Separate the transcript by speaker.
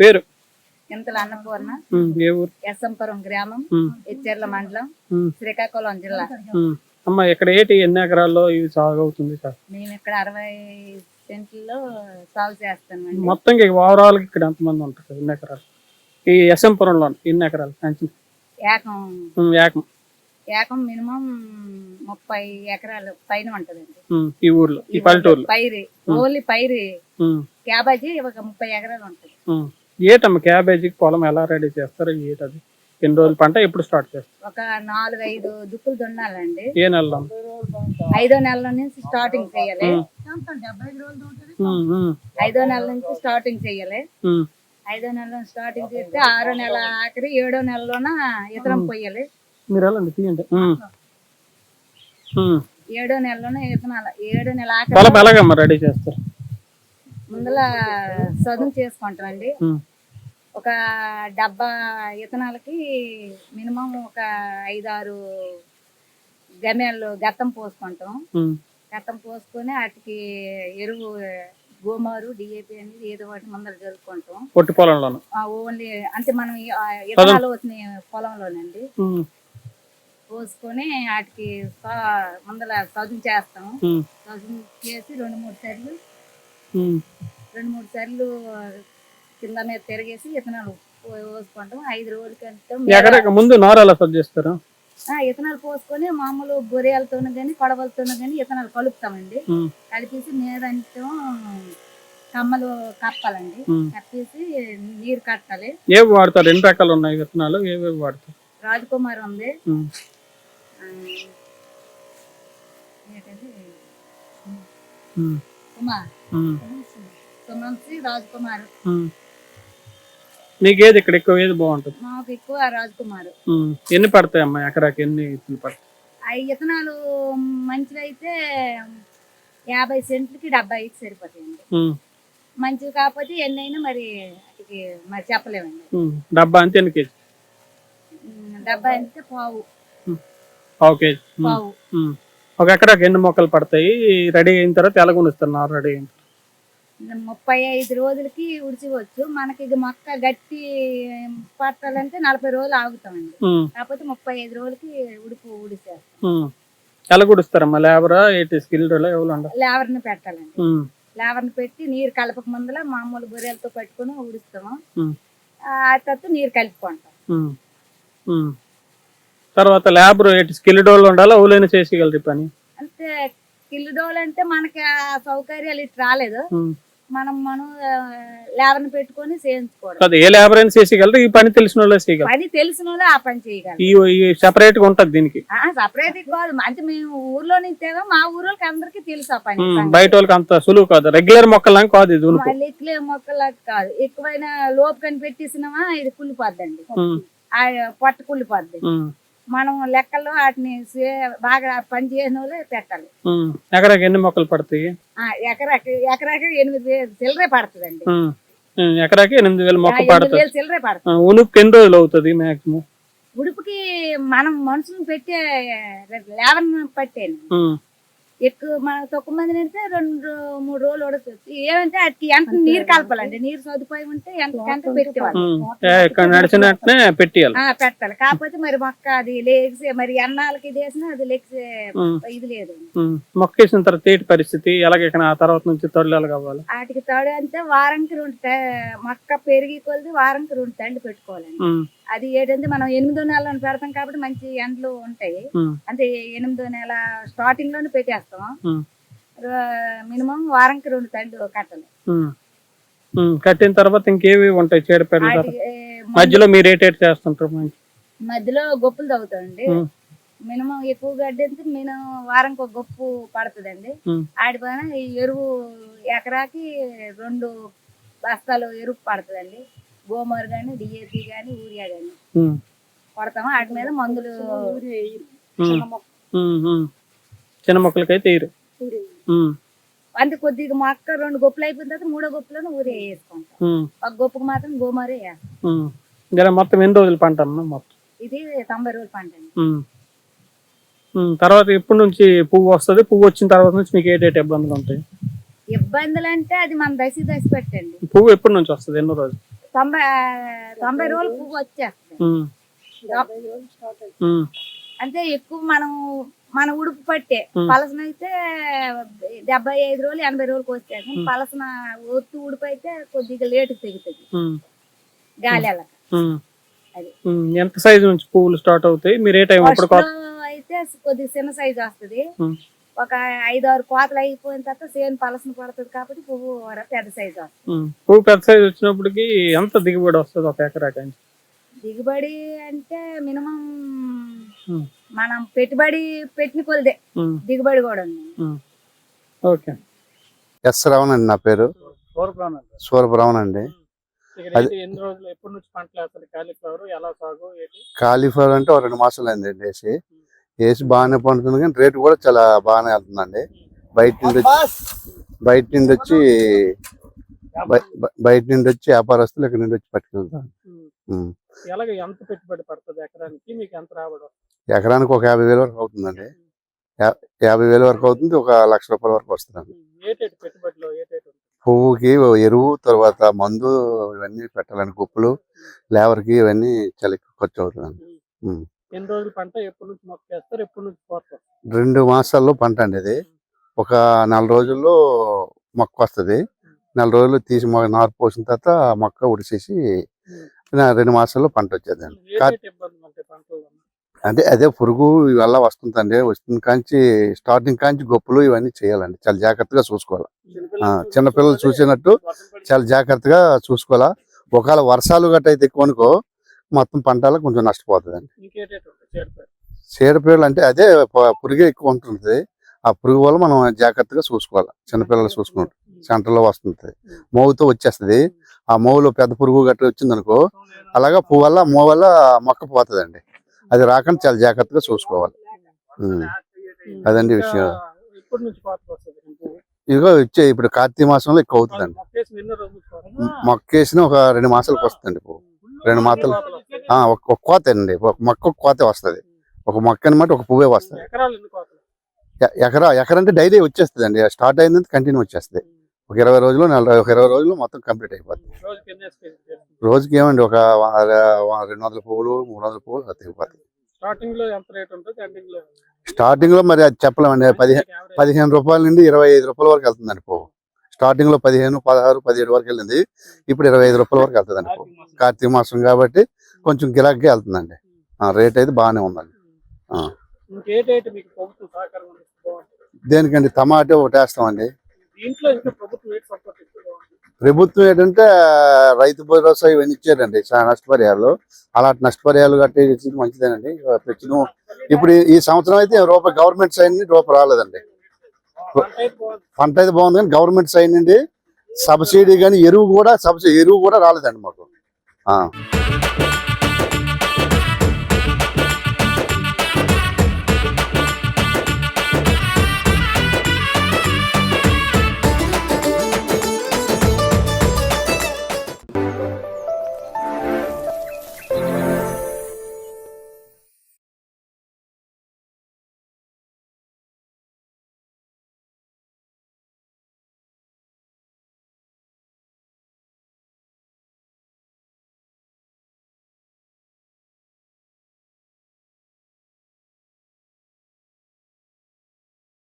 Speaker 1: పేరు?
Speaker 2: ఇంతల అన్నపూర్ణ
Speaker 1: ఏ ఊరు?
Speaker 2: ఎస్ఎంపురం గ్రామం ఎచ్చెర్ల మండలం శ్రీకాకుళం జిల్లా.
Speaker 1: అమ్మ ఇక్కడ ఏంటి ఎన్ని ఎకరాల్లో ఇది సాగు అవుతుంది సార్?
Speaker 2: మేము ఇక్కడ అరవై సెంట్లలో సాగు చేస్తామండి.
Speaker 1: మొత్తం ఓవరాల్ ఇక్కడ ఎంతమంది ఉంటారు ఎన్ని ఎకరాలు? ఈ ఎస్ఎంపురంలో ఎన్ని ఎకరాలు?
Speaker 2: ఏకం.
Speaker 1: ఏకం.
Speaker 2: ఏకం మినిమం ముప్పై ఎకరాలు పైన ఉంటదండి.
Speaker 1: ఈ ఊర్లో ఈ పల్లెటూరులో.
Speaker 2: పైరి ఓన్లీ పైరి. క్యాబేజీ ఒక ముప్పై ఎకరాలు ఉంటది.
Speaker 1: ఏటమ్మ క్యాబేజీకి పొలం ఎలా రెడీ చేస్తారు? ఏటది ఎన్ని రోజుల పంట ఎప్పుడు స్టార్ట్ చేస్తారు?
Speaker 2: ఒక నాలుగు ఐదు దుక్కులు దున్నాలండి.
Speaker 1: ఏ నెలలో?
Speaker 2: ఐదో నెలల నుంచి స్టార్టింగ్ చేయాలి. ఐదో నెల నుంచి స్టార్టింగ్ చేయాలి. ఐదో నెల స్టార్టింగ్ చేస్తే ఆరో నెల ఆఖరి ఏడో నెలలోన ఇతరం పొయ్యాలి
Speaker 1: మీరు వెళ్ళండి తీయండి.
Speaker 2: ఏడో నెలలోనే ఇతనాల ఏడో నెల ఆఖరి
Speaker 1: ఎలాగమ్మా రెడీ చేస్తారు?
Speaker 2: ముందల చదువు చేసుకుంటామండి.
Speaker 1: ఉమ్,
Speaker 2: ఒక డబ్బా ఇతనాలకి మినిమం ఒక ఐదారు గమేళ్ళు గత్తం పోసుకుంటాం. గత్తం పోసుకొని వాటికి ఎరువు గోమారు డిఏపి అనేది ఏదో ఒకటి ముందర జరుపుకుంటాం.
Speaker 1: పొట్టి
Speaker 2: ఓన్లీ అంటే మనం ఇతనాలు వచ్చిన పొలంలోనండి. పోసుకొని వాటికి సా- ముందల చదువు చేస్తాం. చదువు చేసి రెండు మూడు సార్లు. రెండు మూడు సార్లు కింద మీద తిరిగేసి ఇతనాలు పోసుకుంటాం. ఐదు రోజులకంటే
Speaker 1: ఎకరాక ముందు నారు ఎలా సర్జ్ చేస్తారు?
Speaker 2: ఆ, ఇతనాలు పోసుకొని మామూలు బొరియాలతోనూ కానీ కొడవలతోనూ కానీ ఇతనాలు కలుపుతామండి. కలిపేసి మీద అంతా కమ్మలు కప్పాలండి. కప్పేసి నీరు కట్టాలి.
Speaker 1: ఏవి వాడతారు? ఎన్ని రకాలు ఉన్నాయి విత్తనాలు ఏవేవి వాడతారు?
Speaker 2: రాజకుమార్ ఉంది. కుమార్ రాజకుమార్.
Speaker 1: నీకు ఏది ఇక్కడ ఎక్కువ ఏది బాగుంటుంది?
Speaker 2: మాకు ఎక్కువ రాజకుమార్.
Speaker 1: ఉమ్, ఎన్ని పడతాయి అమ్మా ఎకరాకి ఎన్ని ఇత్తులు పడతాయి?
Speaker 2: ఆ ఇతనాలు మంచివైతే యాభై సెంట్లకి డెబ్బై ఐదు సరిపోతాయండి.
Speaker 1: ఉమ్,
Speaker 2: మంచివి కాకపోతే ఎన్నైనా మరి వాటికి మరి చెప్పలేమండి.
Speaker 1: ఉమ్. డబ్బా అంతే ఎన్ని కేజీ
Speaker 2: ఉమ్, డెబ్బై అంటే పావు.
Speaker 1: పావు కేజీ. ఉమ్,
Speaker 2: పావు.
Speaker 1: ఉమ్. ఒక ఎకరాకి ఎన్ని మొక్కలు పడతాయి? రెడీ అయిన తర్వాత ఎలాగొనిస్తారు నారు రెడీ అయిన తర్వాత?
Speaker 2: ముప్పై ఐదు రోజులకి ఉడిచివచ్చు మనకి మొక్క గట్టి పట్టాలంటే నలభై రోజులు ఆగుతామండి. కాకపోతే ముప్పై ఐదు రోజులకి ఉడుపు.
Speaker 1: ఎలా కుడుస్తారమ్మా లేబరా?
Speaker 2: లేవర్ని పెట్టాలండి.
Speaker 1: ఉమ్,
Speaker 2: లేవర్ని పెట్టి నీరు కలపక ముందల మామూలు బొరియలతో పట్టుకొని ఉడుస్తాము. ఆ తర్వాత నీరు కలుపుకుంటాం.
Speaker 1: తర్వాత లేబర్ స్కిల్డ్ వాళ్ళు ఉండాలా? ఊలైనా చేసేయగలరు పని?
Speaker 2: అంటే డోలు అంటే మనకి ఆ సౌకర్యాలు ఇటు రాలేదు. మనం మనం లేవర్ని పెట్టుకొని చేయించుకోవడం.
Speaker 1: ఏ లేబర్ అయినా చేసేయగలరు ఈ పని తెలిసిన వాళ్ళే చేయగలరు.
Speaker 2: పని తెలిసిన వాళ్ళు ఆ పని చేయగలం
Speaker 1: ఈ ఈ సెపరేట్గా ఉంటది దీనికి.
Speaker 2: సపరేట్ కాదు. అంటే మేము ఊర్లో నుంచేగా మా ఊరోళ్ళకి అందరికీ తెలుసు ఆ పని.
Speaker 1: బయట వాళ్ళకి అంత సులువు కాదు. రెగ్యులర్ మొక్కలా కాదు ఇది
Speaker 2: ఇట్లే మొక్కలా కాదు. ఎక్కువైన లోపు కనిపెట్టేసినామా ఇది కుళ్ళిపోద్దండి. పొట్ట కుళ్ళిపోద్ది. మనం లెక్కల్లో వాటిని బాగా పని చేసిన వాళ్ళే పెట్టాలి.
Speaker 1: ఎకరాకి ఎన్ని మొక్కలు పడతాయి?
Speaker 2: ఆ, ఎకరాకి ఎకరాకి ఎనిమిది వేలు చిల్లరే పడుతుందండి.
Speaker 1: ఉమ్, ఎకరాకి ఎనిమిది వేల
Speaker 2: ఆ,
Speaker 1: మొక్క
Speaker 2: ఎనిమిది
Speaker 1: పడుతుంది
Speaker 2: చిల్లరే పడుతుంది.
Speaker 1: ఆ, ఉనుకు ఎన్ని రోజులు అవుతుంది మాక్సిమం
Speaker 2: ఉడుపుకి మనం మనుషులను పెట్టే లేవన్ పట్టేను ఎక్కువ మన తక్కువ మంది నింటే రెండు మూడు రోజులు ఉడకచ్చు ఏమంటే అది ఎంత నీరు కలపాలండి? నీరు సదుపాయం ఉంటే ఎంత గంట పెట్టేవాళ్ళు? పెట్టాలి. కాకపోతే మరి మొక్క అది లేచి మరి ఎన్నాళ్ళకి ఇది వేసినా అది లేచి ఇది లేదు.
Speaker 1: మొక్క వేసిన తర్వాత తేటి పరిస్థితి? ఎలాగ ఇక్కడ ఆ తర్వాత నుంచి తొలియాలి కావాలి
Speaker 2: వాటికి తడి అంటే వారానికి రెండు మొక్క పెరిగి కొలిది వారానికి రెండు తండ్రి పెట్టుకోవాలండి. అది ఏంటంటే మనం ఎనిమిదో నెలలో పెడతాం కాబట్టి మంచి ఎండలు ఉంటాయి. అంటే ఎనిమిదో నెల స్టార్టింగ్లోనే పెట్టేస్తాం. మినిమం వారానికి రెండు తండ్రి కట్టాలి.
Speaker 1: కట్టిన తర్వాత ఇంకేవి ఉంటాయి? చీడపేడల మధ్యలో మీరు ఏటేట్ చేస్తుంటారు?
Speaker 2: మధ్యలో గొప్పలు తవ్వుతాయండి మినిమం ఎక్కువ గడ్డి అంటే మినిమం వారానికి ఒక గొప్పు పడుతుందండి. ఆడిపోయిన ఈ ఎరువు ఎకరాకి రెండు బస్తాలు ఎరువు పడుతుందండి. గోమర్ కానీ డిఏపి కానీ యూరియా
Speaker 1: ఉమ్,
Speaker 2: కొడతాము. వాటి మీద మందులు.
Speaker 1: చిన్న మొక్కలకైతే తీరు ఉమ్,
Speaker 2: అంటే కొద్దిగా మొక్క రెండు గొప్పలు అయిపోయిన తర్వాత మూడో గొప్పలను ఊరే వేసుకుంటాం. ఒక గొప్పకు మాత్రం గోమరే వేస్తాం.
Speaker 1: మొత్తం ఎన్ని రోజులు పంట మొత్తం?
Speaker 2: ఇది తొంభై రోజుల పంట
Speaker 1: తర్వాత ఎప్పటి నుంచి పువ్వు వస్తుంది? పువ్వు వచ్చిన తర్వాత నుంచి మీకు ఏటేటి ఇబ్బందులు ఉంటాయి?
Speaker 2: ఇబ్బందులు అంటే అది మన దశ దశ పెట్టండి.
Speaker 1: పువ్వు ఎప్పటి నుంచి వస్తుంది? ఎన్నో రోజులు?
Speaker 2: తొంభై తొంభై రోజులు పువ్వు వచ్చేస్తుంది అంటే ఎక్కువ మనం మన ఉడుపు పట్టే. పలసన అయితే డెబ్బై ఐదు రోజులు ఎనభై రోజులకు వచ్చేది పలసన ఒత్తు ఉడుపు అయితే కొద్దిగా లేటుకు తెగుతుంది. గాలి.
Speaker 1: ఉమ్, ఎంత సైజు నుంచి పువ్వులు స్టార్ట్ అవుతాయి? మీరు ఏ టైం అప్పుడు
Speaker 2: అయితే కొద్దిగా చిన్న సైజు వస్తుంది. ఒక ఐదు ఆరు కోతలు అయిపోయిన తర్వాత సేమ్ పలసన పడుతుంది కాబట్టి పువ్వు పెద్ద సైజు వస్తుంది.
Speaker 1: పువ్వు పెద్ద సైజు వచ్చినప్పటికి ఎంత దిగుబడి వస్తుంది ఒక ఎకరా
Speaker 2: దిగుబడి అంటే మినిమం మనం పెట్టుబడి పెట్టిన కొలిదే. దిగుబడి కూడా ఉంది.
Speaker 1: ఓకే.
Speaker 3: ఎస్ రావణ్ అండి నా పేరు. సూరబ్రహ్మణ్ అండి.
Speaker 1: ఇక్కడ ఏంటి ఎన్ని రోజులు ఎప్పటి నుంచి పంటలు వేస్తారు? కాలీఫ్లవర్ ఎలా సాగు ఏంటి?
Speaker 3: కాలీఫ్లవర్ అంటే ఒక రెండు మాసాలు అయింది అండి వేసి వేసి బాగానే పండుతుంది కానీ రేటు కూడా చాలా బాగానే వెళ్తుందండి. బయట నుండి వచ్చి బయట నుండి వచ్చి బయ- బయ- బయట నుండి వచ్చి వ్యాపారస్తులు ఇక్కడ నుండి వచ్చి పట్టుకెళ్తారు.
Speaker 1: ఎంత పెట్టుబడి పడుతుంది ఎకరానికి? మీకు ఎంత రాబడి వస్తుంది?
Speaker 3: ఎకరానికి ఒక యాభై వేల వరకు అవుతుందండి. యాభై వేల వరకు అవుతుంది ఒక లక్ష రూపాయల వరకు
Speaker 1: ఉంటుంది?
Speaker 3: పువ్వుకి ఎరువు తర్వాత మందు ఇవన్నీ పెట్టాలని కుప్పలు. లేబర్కి ఇవన్నీ చాలా ఖర్చు అవుతుందండి. ఉమ్.
Speaker 1: ఎన్ని రోజులు పంట ఎప్పటి నుంచి మొక్క వేస్తారు ఎప్పటి నుంచి వస్తుంది?
Speaker 3: రెండు మాసాల్లో పంట అండి ఇది ఒక నెల రోజుల్లో మొక్క వస్తుంది. నెల రోజులు తీసి నారు పోసిన తర్వాత మొక్క ఉడిసేసి రెండు మాసాల్లో పంట వచ్చేదండి. అంటే అదే పురుగు ఇవల్ల వస్తుందండి. వస్తుంది కాంచి స్టార్టింగ్ కాంచి గొప్పలు ఇవన్నీ చేయాలండి. చాలా జాగ్రత్తగా చూసుకోవాలి. చిన్నపిల్లలు చూసినట్టు చాలా జాగ్రత్తగా చూసుకోవాలా. ఒకవేళ వర్షాలు గట్ట అయితే ఎక్కువ అనుకో మొత్తం పంటలో కొంచెం నష్టపోతుందండి? చీడపీడలు అంటే అదే పురుగే ఎక్కువ ఉంటుంది ఆ పురుగు వల్ల మనం జాగ్రత్తగా చూసుకోవాలి. చిన్నపిల్లలు చూసుకుంటాం సెంటర్లో వస్తుంది మోవుతో వచ్చేస్తుంది. ఆ మోవులో పెద్ద పురుగు గట్ట వచ్చింది అనుకో అలాగా పువ్వు వల్ల మో వల్ల మొక్క పోతుందండి. అది రాకుండా చాలా జాగ్రత్తగా చూసుకోవాలి. అదండి విషయం. ఇదిగో వచ్చే ఇప్పుడు కార్తీక మాసంలో ఎక్కువ అవుతుందండి?
Speaker 1: మొక్క వేసిన
Speaker 3: ఒక రెండు మాసాలకు వస్తుందండి పువ్వు. రెండు. ఆ, ఒక కోత అండి. ఒక మొక్క కోతే వస్తుంది. ఒక మొక్క అనమాట ఒక పువ్వే వస్తుంది. ఎకరా ఎకరంటే డైలీ వచ్చేస్తుంది అండి స్టార్ట్ అయింది కంటిన్యూ వచ్చేస్తుంది. ఒక ఇరవై రోజులు నెల ఒక ఇరవై రోజులు మొత్తం కంప్లీట్ అయిపోతుంది
Speaker 1: రోజుకి
Speaker 3: ఏమండి? ఒక రెండు వందల పువ్వులు మూడు వందల పువ్వులు తెగిపోతాయి స్టార్టింగ్లో మరి అది చెప్పలేమండి. పదిహేను పదిహేను రూపాయల నుండి ఇరవై ఐదు రూపాయల వరకు వెళ్తుందండి పువ్వు. స్టార్టింగ్లో పదిహేను పదహారు పదిహేడు వరకు వెళ్ళింది. ఇప్పుడు ఇరవై ఐదు రూపాయల వరకు వెళ్తుందండి కార్తీక మాసం. కాబట్టి కొంచెం గిరాకీ వెళ్తుందండి. ఆ, రేట్ అయితే బాగానే ఉందండి. దేనికండి? టమాటో ఒకటి వేస్తామండి
Speaker 1: ప్రభుత్వం
Speaker 3: ఏంటంటే రైతు భరోసా ఇవన్నీ ఇచ్చారండి చాలా నష్టపరిహారాలు అలాంటి నష్టపరిహారాలు కట్టి ఇచ్చింది మంచిదేనండి. ఇప్పుడు ఈ- సంవత్సరం అయితే రూపాయి గవర్నమెంట్ సైడ్ రూపాయి రాలేదండి. పంట అయితే బాగుంది కానీ గవర్నమెంట్ సైడ్ నుండి సబ్సిడీ కానీ ఎరువు కూడా సబ్సిడీ ఎరువు కూడా రాలేదండి మాకు ఆ.